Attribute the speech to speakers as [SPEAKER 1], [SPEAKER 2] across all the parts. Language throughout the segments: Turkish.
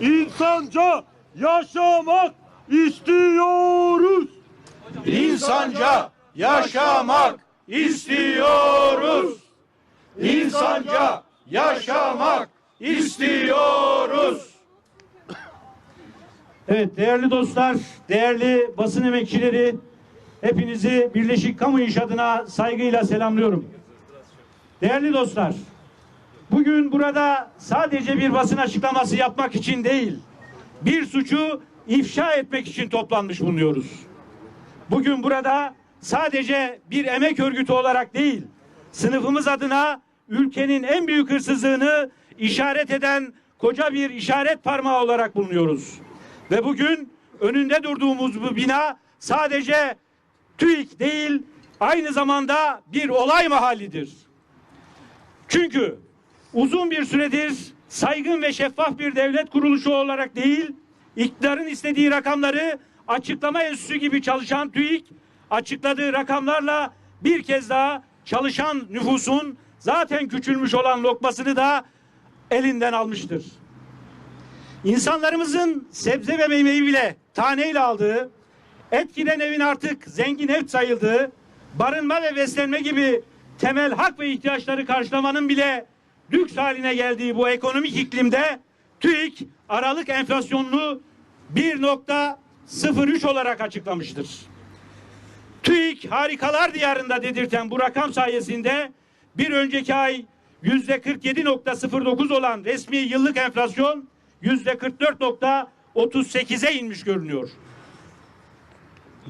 [SPEAKER 1] insanca yaşamak istiyoruz.
[SPEAKER 2] İnsanca yaşamak istiyoruz. İnsanca yaşamak istiyoruz.
[SPEAKER 3] Evet değerli dostlar, değerli basın emekçileri, hepinizi Birleşik Kamu İş adına saygıyla selamlıyorum. Değerli dostlar, bugün burada sadece bir basın açıklaması yapmak için değil, bir suçu ifşa etmek için toplanmış bulunuyoruz. Bugün burada sadece bir emek örgütü olarak değil, sınıfımız adına ülkenin en büyük hırsızlığını işaret eden koca bir işaret parmağı olarak bulunuyoruz. Ve bugün önünde durduğumuz bu bina sadece TÜİK değil, aynı zamanda bir olay mahallidir. Çünkü uzun bir süredir saygın ve şeffaf bir devlet kuruluşu olarak değil, iktidarın istediği rakamları açıklama enstitüsü gibi çalışan TÜİK, açıkladığı rakamlarla bir kez daha çalışan nüfusun zaten küçülmüş olan lokmasını da elinden almıştır. İnsanlarımızın sebze ve meyveyi bile taneyle aldığı, etkiden evin artık zengin ev sayıldığı, barınma ve beslenme gibi temel hak ve ihtiyaçları karşılamanın bile lüks haline geldiği bu ekonomik iklimde TÜİK Aralık enflasyonunu 1.03 olarak açıklamıştır. TÜİK harikalar diyarında dedirten bu rakam sayesinde bir önceki ay yüzde 47.09 olan resmi yıllık enflasyon yüzde 44.38'e inmiş görünüyor.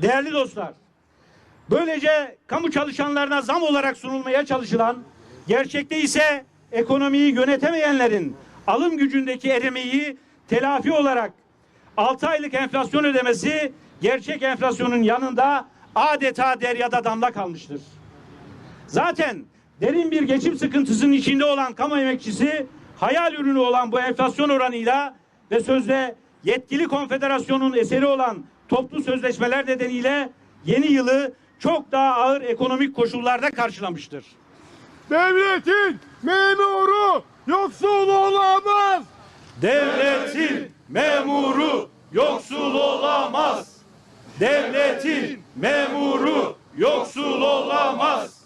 [SPEAKER 3] Değerli dostlar, böylece kamu çalışanlarına zam olarak sunulmaya çalışılan, gerçekte ise ekonomiyi yönetemeyenlerin alım gücündeki erimeyi telafi olarak 6 aylık enflasyon ödemesi gerçek enflasyonun yanında adeta deryada damla kalmıştır. Zaten derin bir geçim sıkıntısının içinde olan kamu emekçisi hayal ürünü olan bu enflasyon oranıyla ve sözde yetkili konfederasyonun eseri olan toplu sözleşmeler nedeniyle yeni yılı çok daha ağır ekonomik koşullarda karşılamıştır.
[SPEAKER 1] Devletin memuru yoksul olamaz.
[SPEAKER 2] Devletin memuru yoksul olamaz. Devletin memuru yoksul olamaz.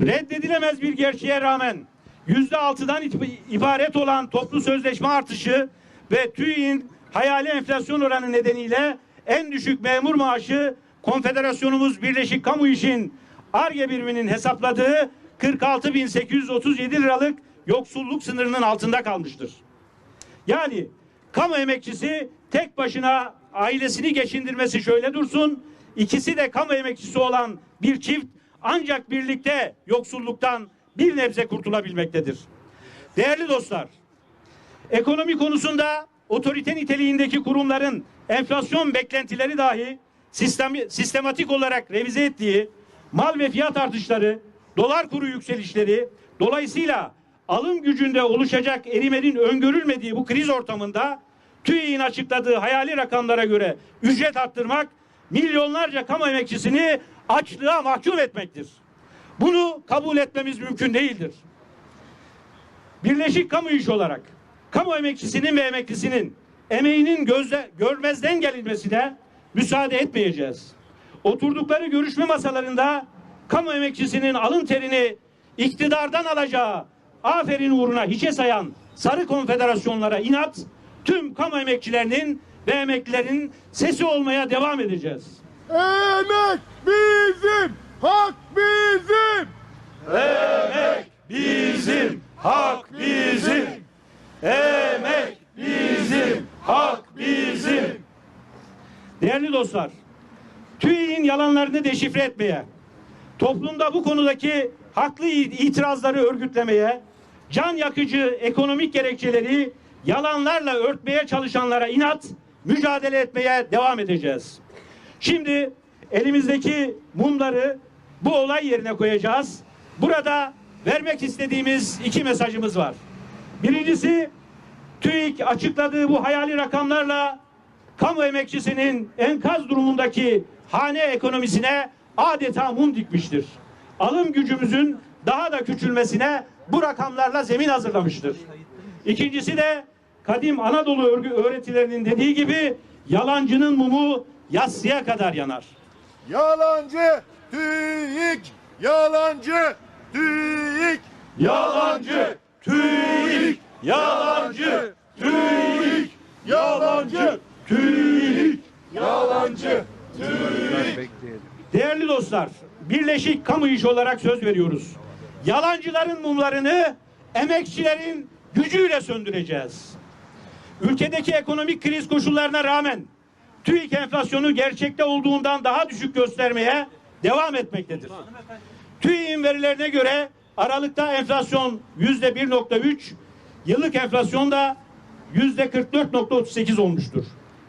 [SPEAKER 3] Reddedilemez bir gerçeğe rağmen yüzde altıdan ibaret olan toplu sözleşme artışı ve TÜİ'nin hayali enflasyon oranı nedeniyle en düşük memur maaşı Konfederasyonumuz Birleşik Kamu İş'in ARGE biriminin hesapladığı 46.837 liralık yoksulluk sınırının altında kalmıştır. Yani kamu emekçisi tek başına ailesini geçindirmesi şöyle dursun, ikisi de kamu emekçisi olan bir çift ancak birlikte yoksulluktan bir nebze kurtulabilmektedir. Değerli dostlar, ekonomi konusunda otorite niteliğindeki kurumların enflasyon beklentileri dahi sistem, sistematik olarak revize ettiği mal ve fiyat artışları, dolar kuru yükselişleri, dolayısıyla alım gücünde oluşacak erimenin öngörülmediği bu kriz ortamında TÜİ'nin açıkladığı hayali rakamlara göre ücret arttırmak milyonlarca kamu emekçisini açlığa mahkum etmektir. Bunu kabul etmemiz mümkün değildir. Birleşik kamu iş olarak kamu emekçisinin ve emeklisinin emeğinin gözle, görmezden gelinmesine müsaade etmeyeceğiz. Oturdukları görüşme masalarında kamu emekçisinin alın terini iktidardan alacağı aferin uğruna hiçe sayan sarı konfederasyonlara inat tüm kamu emekçilerinin ve emeklilerin sesi olmaya devam edeceğiz.
[SPEAKER 1] Emek bizim, hak bizim.
[SPEAKER 2] Emek bizim, hak bizim. Emek bizim, hak bizim.
[SPEAKER 3] Değerli dostlar, yalanlarını deşifre etmeye, toplumda bu konudaki haklı itirazları örgütlemeye, can yakıcı ekonomik gerekçeleri yalanlarla örtmeye çalışanlara inat, mücadele etmeye devam edeceğiz. Şimdi elimizdeki mumları bu olay yerine koyacağız. Burada vermek istediğimiz iki mesajımız var. Birincisi TÜİK açıkladığı bu hayali rakamlarla kamu emekçisinin enkaz durumundaki hane ekonomisine adeta mum dikmiştir. Alım gücümüzün daha da küçülmesine bu rakamlarla zemin hazırlamıştır. İkincisi de kadim Anadolu örgü öğretilerinin dediği gibi yalancının mumu yatsıya kadar yanar.
[SPEAKER 1] Yalancı TÜİK, yalancı TÜİK,
[SPEAKER 2] Yalancı TÜİK, yalancı TÜİK, yalancı TÜİK, yalancı
[SPEAKER 3] Değerli dostlar, birleşik kamu işi olarak söz veriyoruz. Yalancıların mumlarını emekçilerin gücüyle söndüreceğiz. Ülkedeki ekonomik kriz koşullarına rağmen TÜİK enflasyonu gerçekte olduğundan daha düşük göstermeye devam etmektedir. TÜİK'in verilerine göre Aralık'ta enflasyon yüzde 1.3, yıllık enflasyon da yüzde 44.38 olmuştur.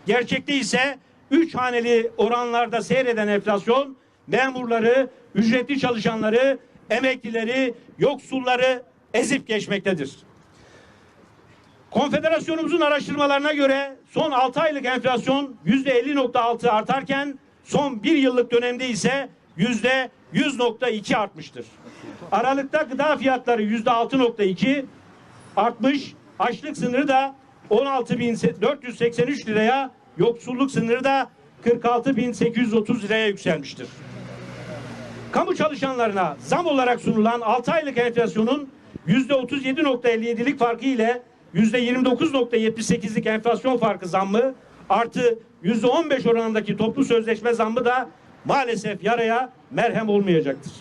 [SPEAKER 3] Gerçekte ise üç haneli oranlarda seyreden enflasyon memurları, ücretli çalışanları, emeklileri, yoksulları ezip geçmektedir. Konfederasyonumuzun araştırmalarına göre son 6 aylık enflasyon %50.6 artarken son bir yıllık dönemde ise %100.2 artmıştır. Aralıkta gıda fiyatları %6.2 artmış, açlık sınırı da 16.483 liraya, yoksulluk sınırı da 46.830 liraya yükselmiştir. Kamu çalışanlarına zam olarak sunulan 6 aylık enflasyonun %37.57'lik farkı ile %29.78'lik enflasyon farkı zammı artı %15 oranındaki toplu sözleşme zammı da maalesef yaraya merhem olmayacaktır.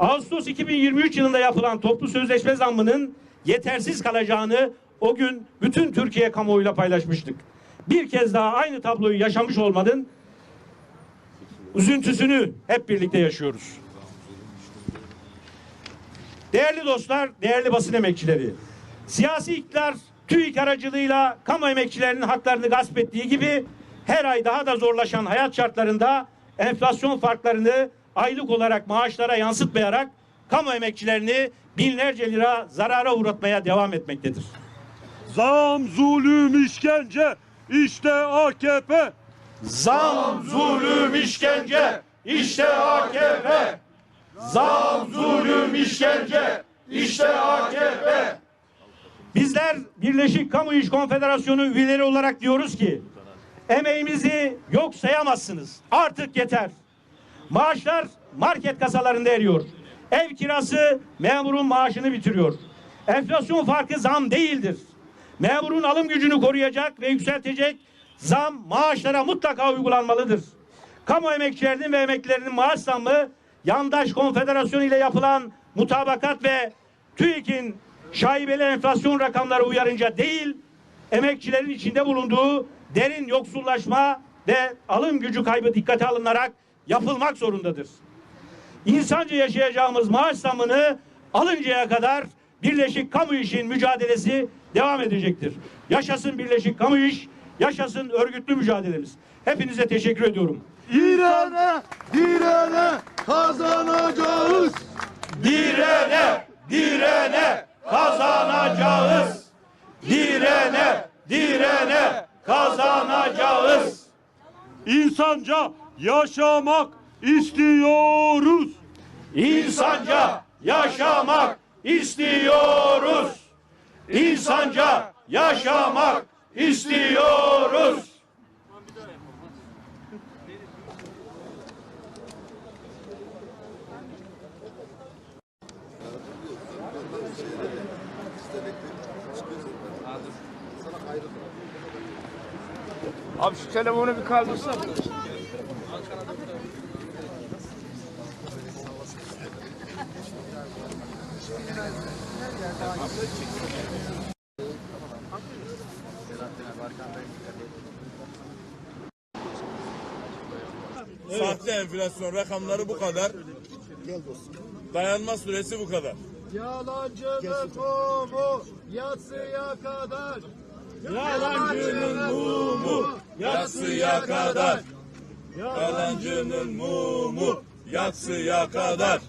[SPEAKER 3] Ağustos 2023 yılında yapılan toplu sözleşme zammının yetersiz kalacağını o gün bütün Türkiye kamuoyuyla paylaşmıştık. Bir kez daha aynı tabloyu yaşamış olmanın üzüntüsünü hep birlikte yaşıyoruz. Değerli dostlar, değerli basın emekçileri. Siyasi iktidar TÜİK aracılığıyla kamu emekçilerinin haklarını gasp ettiği gibi her ay daha da zorlaşan hayat şartlarında enflasyon farklarını aylık olarak maaşlara yansıtmayarak kamu emekçilerini binlerce lira zarara uğratmaya devam etmektedir.
[SPEAKER 1] Zam, zulüm, işkence, işte AKP.
[SPEAKER 2] Zam, zulüm, işkence, işte AKP. Zam, zulüm, işkence, işte AKP.
[SPEAKER 3] Bizler Birleşik Kamu İş Konfederasyonu üyeleri olarak diyoruz ki emeğimizi yok sayamazsınız. Artık yeter. Maaşlar market kasalarında eriyor. Ev kirası memurun maaşını bitiriyor. Enflasyon farkı zam değildir. Memurun alım gücünü koruyacak ve yükseltecek zam maaşlara mutlaka uygulanmalıdır. Kamu emekçilerinin ve emeklilerinin maaş zammı yandaş konfederasyonu ile yapılan mutabakat ve TÜİK'in şaibeli enflasyon rakamları uyarınca değil, emekçilerin içinde bulunduğu derin yoksullaşma ve alım gücü kaybı dikkate alınarak yapılmak zorundadır. İnsanca yaşayacağımız maaş zammını alıncaya kadar Birleşik Kamu İş'in mücadelesi devam edecektir. Yaşasın Birleşik Kamu İş, yaşasın örgütlü mücadelemiz. Hepinize teşekkür ediyorum.
[SPEAKER 1] İran'a, direne kazanacağız.
[SPEAKER 2] Direne, direne kazanacağız. Direne, direne kazanacağız.
[SPEAKER 1] İnsanca yaşamak istiyoruz.
[SPEAKER 2] İnsanca yaşamak istiyoruz. İnsanca yaşamak istiyoruz.
[SPEAKER 4] Abi şu telefonu bir kaldırsana.
[SPEAKER 5] Sahte enflasyon rakamları bu kadar. Dayanma süresi bu kadar.
[SPEAKER 1] Yalancının mumu yatsıya kadar.
[SPEAKER 5] Yalancının mumu yatsıya kadar. Yalancının mumu yatsıya kadar.